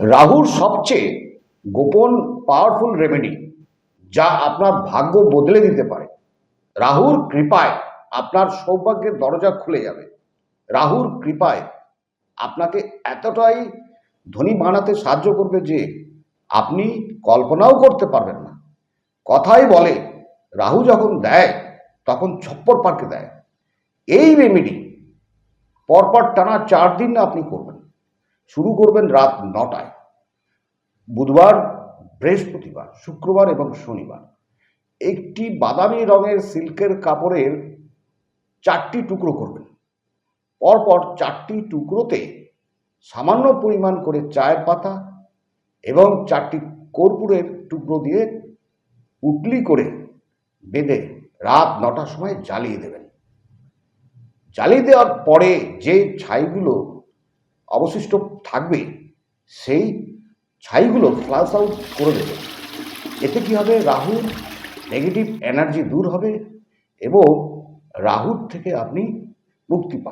রাহুর সবচেয়ে গোপন পাওয়ারফুল রেমেডি যা আপনার ভাগ্য বদলে দিতে পারে। রাহুর কৃপায় আপনার সৌভাগ্যের দরজা খুলে যাবে। রাহুর কৃপায় আপনাকে এতটাই ধনী বানাতে সাহায্য করবে যে আপনি কল্পনাও করতে পারবেন না। কথাই বলে, রাহু যখন দেয়, তখন ছপ্পর পার্কে দেয়। এই রেমেডি পরপর টানা চার দিন আপনি করবেন। শুরু করবেন রাত নটায়। বুধবার, বৃহস্পতিবার, শুক্রবার এবং শনিবার। একটি বাদামি রঙের সিল্কের কাপড়ের চারটি টুকরো করবেন। পরপর চারটি টুকরোতে সামান্য পরিমাণ করে চায়ের পাতা এবং চারটি কর্পূরের টুকরো দিয়ে উটলি করে বেঁধে রাত নটার সময় জ্বালিয়ে দেবেন। জ্বালিয়ে দেওয়ার পরে যে ছাইগুলো অবশিষ্ট থাকবে, সেই ছাইগুলো ফ্লাশ আউট করে দেবে। এতে কী হবে? রাহুর নেগেটিভ এনার্জি দূর হবে এবং রাহুর থেকে আপনি মুক্তি পাবেন।